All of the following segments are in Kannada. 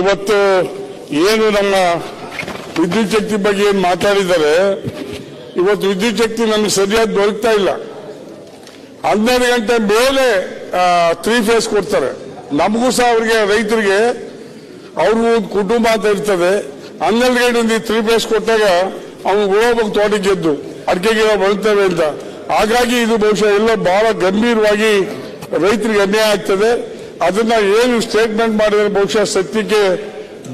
ಇವತ್ತು ಏನು ನಮ್ಮ ವಿದ್ಯುತ್ ಶಕ್ತಿ ಬಗ್ಗೆ ಏನು ಮಾತಾಡಿದ್ದಾರೆ, ಇವತ್ತು ವಿದ್ಯುತ್ ಶಕ್ತಿ ನಮಗೆ ಸರಿಯಾಗಿ ದೊರಕ್ತಾ ಇಲ್ಲ. ಹನ್ನೆರಡು ಗಂಟೆ ಮೇಲೆ ತ್ರೀ ಫೇಸ್ ಕೊಡ್ತಾರೆ. ನಮಗೂ ಸಹ ಅವ್ರಿಗೆ, ರೈತರಿಗೆ, ಅವ್ರಿಗೂ ಒಂದು ಕುಟುಂಬ ಅಂತ ಇರ್ತದೆ. ಹನ್ನೆರಡು ಗಂಟೆ ತ್ರೀ ಫೇಸ್ ಕೊಟ್ಟಾಗ ಅವ್ನು ಹೋಗ್ಬೇಕು ತೋಟಕ್ಕೆ ಗೆದ್ದು ಅಡಿಕೆ ಗಿಡ ಅಂತ. ಹಾಗಾಗಿ ಇದು ಬಹುಶಃ ಎಲ್ಲ ಬಹಳ ಗಂಭೀರವಾಗಿ ರೈತರಿಗೆ ಅನ್ಯಾಯ ಆಗ್ತದೆ. ಅದನ್ನ ಏನು ಸ್ಟೇಟ್ಮೆಂಟ್ ಮಾಡಿದರೆ ಬಹುಶಃ ಸತ್ಯಕ್ಕೆ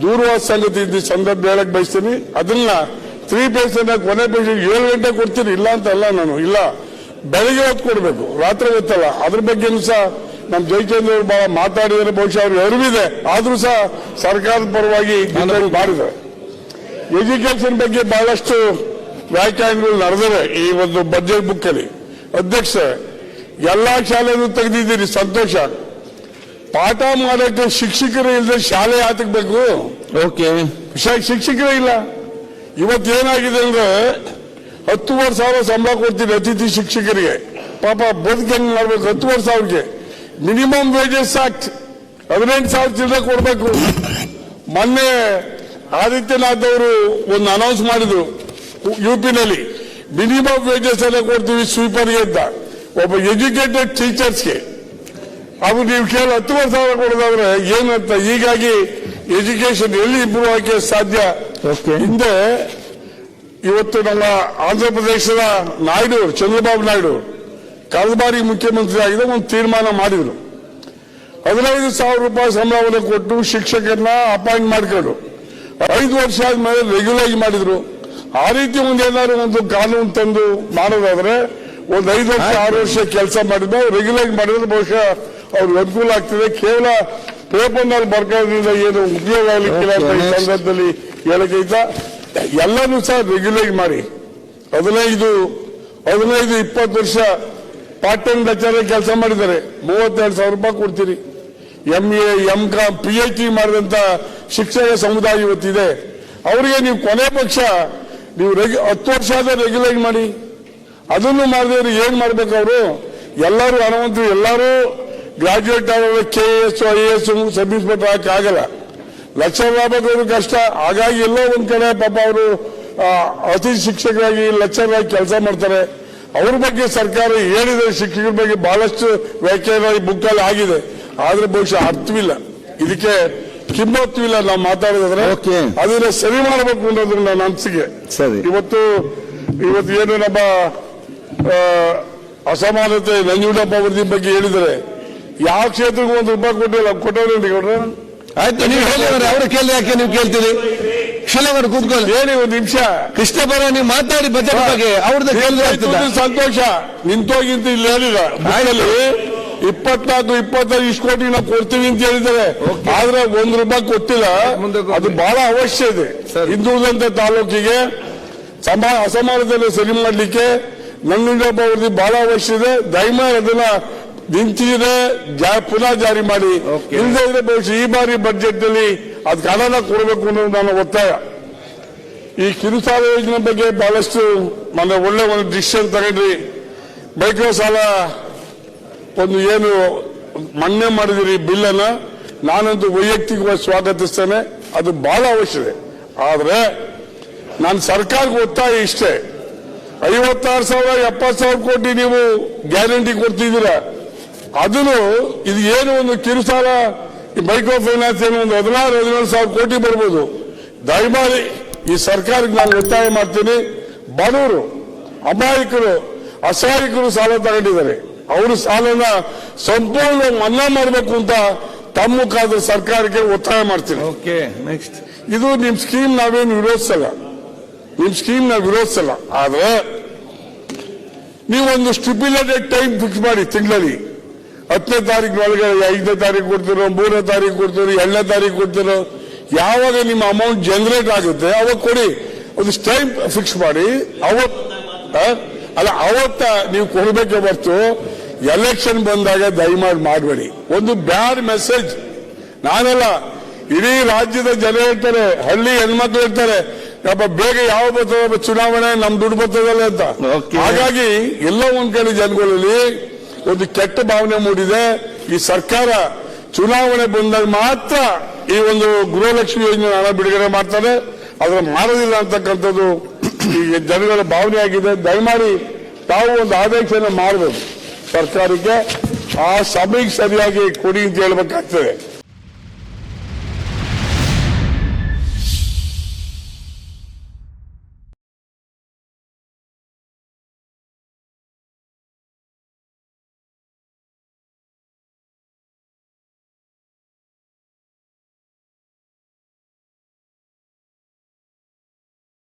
ದೂರವಾದ ಸಂಗತಿ ಇದ್ದ ಸಂದರ್ಭ ಹೇಳಕ್ ಬಯಸ್ತೀನಿ. ಅದನ್ನ ತ್ರೀ ಪೇಜ್ ಕೊನೆ ಪೇಜ್ ಏಳು ಗಂಟೆ ಕೊಡ್ತೀನಿ. ಇಲ್ಲ ಅಂತ ಅಲ್ಲ ನಾನು. ಇಲ್ಲ. ಬೆಳಿಗ್ಗೆ ಹೊತ್ತು ಕೊಡಬೇಕು. ರಾತ್ರಿ ಗೊತ್ತಲ್ಲ ಅದ್ರ ಬಗ್ಗೆನೂ ಸಹ ನಮ್ಮ ಜಯಚಂದ್ರ ಅವರು ಬಹಳ ಮಾತಾಡಿದರೆ ಬಹುಶಃ ಅವ್ರಿಗೆ ಅರಿವಿದೆ. ಆದ್ರೂ ಸಹ ಸರ್ಕಾರದ ಪರವಾಗಿ ಮಾಡಿದ್ದಾರೆ. ಎಜುಕೇಶನ್ ಬಗ್ಗೆ ಬಹಳಷ್ಟು ವ್ಯಾಖ್ಯಾನಗಳು ನಡೆದಿವೆ ಈ ಒಂದು ಬಜೆಟ್ ಬುಕ್ ಅಲ್ಲಿ. ಅಧ್ಯಕ್ಷ ಎಲ್ಲಾ ಶಾಲೆಯನ್ನು ತೆಗೆದಿದ್ದೀರಿ. ಸಂತೋಷ. ಪಾಠ ಮಾಡಕ್ಕೆ ಶಿಕ್ಷಕರು ಇಲ್ಲದೆ ಶಾಲೆ ಹಾಕಬೇಕು ಓಕೆ ವಿಷಯ ಶಿಕ್ಷಕರೇ ಇಲ್ಲ. ಇವತ್ತೇನಾಗಿದೆ ಅಂದ್ರೆ ಹತ್ತುವರೆ ಸಾವಿರ ಸಂಬಳ ಕೊಡ್ತೀವಿ ಅತಿಥಿ ಶಿಕ್ಷಕರಿಗೆ. ಪಾಪ ಬದುಕು ಹೆಂಗ್ ಮಾಡ್ಬೇಕು? ಹತ್ತುವರೆ ಸಾವಿರಕ್ಕೆ. ಮಿನಿಮಮ್ ವೇಜಸ್ ಆಕ್ಟ್ ಹದಿನೆಂಟು ಸಾವಿರ ಚಿಲ್ಲರೆ ಕೊಡ್ಬೇಕು. ಮೊನ್ನೆ ಆದಿತ್ಯನಾಥ್ ಅವರು ಒಂದು ಅನೌನ್ಸ್ ಮಾಡಿದ್ರು ಯುಪಿನಲ್ಲಿ ಮಿನಿಮಮ್ ವೇಜಸ್ ಎಲ್ಲ ಕೊಡ್ತೀವಿ ಸ್ವೀಪರ್ಗೆ ಅಂತ. ಒಬ್ಬ ಎಜುಕೇಟೆಡ್ ಟೀಚರ್ಸ್ಗೆ ಅವು ನೀವು ಕೇಳಿ ವರ್ಷ ಸಾವಿರ ಕೊಡೋದಾದ್ರೆ ಏನಂತ ಹೀಗಾಗಿ ಎಜುಕೇಶನ್ ಎಲ್ಲಿ ಇಂಪ್ರೂವ್ ಆಗಕ್ಕೆ ಸಾಧ್ಯ. ಹಿಂದೆ ಇವತ್ತು ನಮ್ಮ ಆಂಧ್ರ ಪ್ರದೇಶದ ನಾಯ್ಡು ಚಂದ್ರಬಾಬು ನಾಯ್ಡು ಕಳೆದ ಬಾರಿ ಮುಖ್ಯಮಂತ್ರಿ ಆಗಿದೆ ಒಂದು ತೀರ್ಮಾನ ಮಾಡಿದ್ರು. ಹದಿನೈದು ಸಾವಿರ ರೂಪಾಯಿ ಸಂಬಳವನ್ನು ಕೊಟ್ಟು ಶಿಕ್ಷಕರನ್ನ ಅಪಾಯಿಂಟ್ ಮಾಡ್ಕೊಂಡು ಐದು ವರ್ಷ ಆದ್ಮೇಲೆ ರೆಗ್ಯುಲರ್ ಮಾಡಿದ್ರು. ಆ ರೀತಿ ಒಂದು ಏನಾದ್ರು ಒಂದು ಕಾನೂನು ತಂದು ಮಾಡೋದಾದ್ರೆ ಒಂದು ಐದು ವರ್ಷ ಆರು ವರ್ಷ ಕೆಲಸ ಮಾಡಿದ್ರೆ ರೆಗ್ಯುಲರ್ ಮಾಡಿದ್ರೆ ಬಹುಶಃ ಅವ್ರಿಗೆ ಅನುಕೂಲ ಆಗ್ತದೆ. ಕೇವಲ ಪೇಪರ್ನಲ್ಲಿ ಬರ್ಕೊಳ್ಳೋದ್ರಿಂದ ಏನು ಉಪಯೋಗ ಆಗಲಿಕ್ಕಿಲ್ಲ ಅಂತ ಈ. ಸಂದರ್ಭದಲ್ಲಿ ಹೇಳಕೈತ ಎಲ್ಲನೂ ಸಹ ರೆಗ್ಯುಲರ್ ಮಾಡಿ. ಹದಿನೈದು ಹದಿನೈದು ಇಪ್ಪತ್ತು ವರ್ಷ ಪಾರ್ಟ್ ಟೈಮ್ ಲೆಕ್ಚರ್ ಕೆಲಸ ಮಾಡಿದ್ದಾರೆ. ಮೂವತ್ತೆರಡು ಸಾವಿರ ರೂಪಾಯಿ ಕೊಡ್ತೀರಿ M A M com P H D ಮಾಡಿದಂತ ಶಿಕ್ಷಕ ಸಮುದಾಯ ಇವತ್ತಿದೆ. ಅವರಿಗೆ ನೀವು ಕೊನೆ ಪಕ್ಷ ನೀವು ರೆಗ್ಯು- ಹತ್ತು ವರ್ಷ ಆದ ರೆಗ್ಯುಲರ್ ಮಾಡಿ. ಅದನ್ನು ಮಾಡಿದವರು ಏನ್ ಮಾಡ್ಬೇಕು ಅವರು ಎಲ್ಲರೂ ಹಣವಂತರು ಎಲ್ಲರೂ ಗ್ರಾಜ್ಯುಯೇಟ್ ಆಗೋದು K S I A S sub inspector ಆಗಕ್ಕೆ ಆಗಲ್ಲ. ಲಕ್ಷ ಆಗ್ಬೇಕು ಕಷ್ಟ. ಹಾಗಾಗಿ ಎಲ್ಲೋ ಒಂದ್ ಕಡೆ ಪಾಪ ಅವರು ಅತಿ ಶಿಕ್ಷಕರಾಗಿ ಲೆಕ್ಚರಾಗಿ ಕೆಲಸ ಮಾಡ್ತಾರೆ. ಅವ್ರ ಬಗ್ಗೆ ಸರ್ಕಾರ ಹೇಳಿದೆ ಶಿಕ್ಷಕರ ಬಗ್ಗೆ ಬಹಳಷ್ಟು ವ್ಯಾಖ್ಯಾನ ಬುಕ್ ಬುಕ್ಕಲ್ಲಿ ಆಗಿದೆ. ಆದ್ರೆ ಬಹುಶಃ ಅರ್ಥವಿಲ್ಲ. ಇದಕ್ಕೆ ಕಿಮ್ಮತ್ತಿಲ್ಲ ನಾವು ಮಾತಾಡಿದ್ರೆ. ಅದನ್ನ ಸರಿ ಮಾಡಬೇಕು ಅನ್ನೋದು ನನ್ನ ಅನಿಸಿಕೆ. ಸರಿ. ಇವತ್ತು ಇವತ್ತು ಏನು ನಮ್ಮ ಅಸಮಾನತೆ ನಂಜುಂಡಪ್ಪ ವರದಿ ಬಗ್ಗೆ ಹೇಳಿದರೆ ಯಾವ ಕ್ಷೇತ್ರಕ್ಕೂ ಒಂದು ರೂಪಾಯಿ ಕೊಟ್ಟಿಲ್ಲ. ಕೊಟ್ಟವ್ರಿ ಗೌಡ್ರೆ ಆಯ್ತು ನೀವು ಹೇಳಿದ್ರೆ ಅವರು ಕೇಳಿ ಯಾಕೆ ನೀವು ಕೇಳ್ತೀರಿ? ಶಿಲವರು ಕೂತ್ಕೊಳ್ಳಿ. ಹೇಳಿ ಒಂದು ನಿಮಿಷ. ಕೃಷ್ಣ ಬರ ನೀವು ಮಾತಾಡಿ ಬಜೆಟ್ ಬಗ್ಗೆ ಅವ್ರದ್ದು ಕೇಳಿದ್ರೆ ಸಂತೋಷ. ನಿಂತೋಗಿಂತ ಇಲ್ಲಿ ಹೇಳಿಲ್ಲ. ಬುಕ್ಕಲ್ಲಿ ಇಪ್ಪತ್ನಾಲ್ಕು ಇಪ್ಪತ್ತೈದು ಇಷ್ಟು ಕೋಟಿ ನಾವು ಕೊಡ್ತೀವಿ ಅಂತ ಹೇಳಿದ್ದಾರೆ. ಆದ್ರೆ ಒಂದ್ ರೂಪಾಯಿ ಕೊಟ್ಟಿಲ್ಲ. ಅದು ಬಹಳ ಅವಶ್ಯ ಇದೆ. ಹಿಂದುಳಿದಂತ ತಾಲೂಕಿಗೆ ಸಮ ಅಸಮಾನತೆಯನ್ನು ಸರಿ ಮಾಡಲಿಕ್ಕೆ ನಂಜುಂಡಪ್ಪ ಅವರದ್ದು ಬಹಳ ಅವಶ್ಯ ಇದೆ ದಯಮಾಡಿ ಅದನ್ನ ನಿಂತಿದೆ ಪುನಃ ಜಾರಿ ಮಾಡಿ. ಹಿಂದೆ ಇಲ್ಲದೆ ಇದ್ರೆ ಬಹುಶಃ ಈ ಬಾರಿ ಬಜೆಟ್ನಲ್ಲಿ ಅದು ಹಣನ ಕೊಡಬೇಕು ಅನ್ನೋದು ನನ್ನ ಒತ್ತಾಯ. ಈ ಕಿರುಸಾಲ ಯೋಜನೆ ಬಗ್ಗೆ ಬಹಳಷ್ಟು ಮೊನ್ನೆ ಒಳ್ಳೆ ಒಂದು ಡಿಸಿಷನ್ ತಗೊಂಡ್ರಿ. ಮೈಕ್ರೋ ಸಾಲ ಒಂದು ಏನು ಮನ್ನೆ ಮಾಡಿದಿರಿ ಬಿಲ್ ಅನ್ನ ನಾನಂತೂ ವೈಯಕ್ತಿಕವಾಗಿ ಸ್ವಾಗತಿಸ್ತೇನೆ. ಅದು ಬಹಳ ಇದೆ. ಆದ್ರೆ ನಾನು ಸರ್ಕಾರಕ್ಕೆ ಒತ್ತಾಯ ಇಷ್ಟೇ. ಐವತ್ತಾರು ಸಾವಿರ ಎಪ್ಪತ್ತು ಸಾವಿರ ಕೋಟಿ ನೀವು ಗ್ಯಾರಂಟಿ ಕೊಡ್ತಿದ್ದೀರ? ಅದನ್ನು ಇದು ಏನು ಒಂದು ಕಿರುಸಾಲ ಮೈಕ್ರೋ ಫೈನಾನ್ಸ್ ಏನು ಒಂದು ಹದಿನಾರು ಹದಿನೇಳು ಸಾವಿರ ಕೋಟಿ ಬರ್ಬೋದು. ದಯಮಾಡಿ ಈ ಸರ್ಕಾರಕ್ಕೆ ನಾನು ಒತ್ತಾಯ ಮಾಡ್ತೀನಿ. ಬಡವರು ಅಮಾಯಕರು ಅಸಹಾಯಕರು ಸಾಲ ತಗೊಂಡಿದ್ದಾರೆ. ಅವರು ಸಾಲನ ಸಂಪೂರ್ಣ ಮನ್ನಾ ಮಾಡಬೇಕು ಅಂತ ತಮ್ಮ ಕಾದ ಸರ್ಕಾರಕ್ಕೆ ಒತ್ತಾಯ ಮಾಡ್ತೀನಿ. ಓಕೆ ನೆಕ್ಸ್ಟ್ ಇದು ನಿಮ್ ಸ್ಕೀಮ್ ನಾವೇನು ವಿರೋಧಿಸಲ್ಲ. ನಿಮ್ ಸ್ಕೀಮ್ ನಾವು ವಿರೋಧಿಸಲ್ಲ ಆದ್ರೆ ನೀವೊಂದು ಸ್ಟಿಪ್ಯುಲೇಟೆಡ್ ಟೈಮ್ ಫಿಕ್ಸ್ ಮಾಡಿ ತಿಂಗಳಲ್ಲಿ. ಹತ್ತನೇ ತಾರೀಕು ಒಳಗೆ ಐದನೇ ತಾರೀಕು ಕೊಡ್ತಿರೋ, ಮೂರನೇ ತಾರೀಕು ಕೊಡ್ತಿರೋ, ಎರಡನೇ ತಾರೀಕು ಕೊಡ್ತಿರೋ, ಯಾವಾಗ ನಿಮ್ಮ ಅಮೌಂಟ್ ಜನರೇಟ್ ಆಗುತ್ತೆ ಅವಾಗ ಕೊಡಿ. ಒಂದು ಟೈಮ್ ಫಿಕ್ಸ್ ಮಾಡಿ. ಅವತ್? ಅಲ್ಲ, ಅವತ್ತ ನೀವು ಕೊಡಬೇಕೆ ಹೊರತು ಎಲೆಕ್ಷನ್ ಬಂದಾಗ ದಯಮಾಡಿ ಮಾಡಬೇಡಿ. ಒಂದು ಬ್ಯಾಡ್ ಮೆಸೇಜ್ ನಾನಲ್ಲ, ಇಡೀ ರಾಜ್ಯದ ಜನ ಇರ್ತಾರೆ ಹಳ್ಳಿ ಹೆಣ್ಮಕ್ಳು ಇರ್ತಾರೆ. ಬೇಗ ಯಾವ ಬರ್ತದ ಚುನಾವಣೆ ನಮ್ ದುಡ್ಡು ಬರ್ತದಲ್ಲ ಅಂತ. ಹಾಗಾಗಿ ಎಲ್ಲ ಒಂದ್ ಕಡೆ ಜನಗಳಲ್ಲಿ ಒಂದು ಕೆಟ್ಟ ಭಾವನೆ ಮೂಡಿದೆ. ಈ ಸರ್ಕಾರ ಚುನಾವಣೆ ಬಂದಾಗ ಮಾತ್ರ ಈ ಒಂದು ಗೃಹಲಕ್ಷ್ಮಿ ಯೋಜನೆ ಹಣ ಬಿಡುಗಡೆ ಮಾಡ್ತಾರೆ ಅದರ ಮಾಡೋದಿಲ್ಲ ಅಂತಕ್ಕಂಥದ್ದು ಈಗ ಜನಗಳ ಭಾವನೆ ಆಗಿದೆ. ದಯಮಾಡಿ ತಾವು ಒಂದು ಆದೇಶನ ಮಾಡಬೇಕು ಸರ್ಕಾರಕ್ಕೆ. ಆ ಸಭೆಗೆ ಸರಿಯಾಗಿ ಕೊಡಿ ಅಂತ ಹೇಳ್ಬೇಕಾಗ್ತದೆ.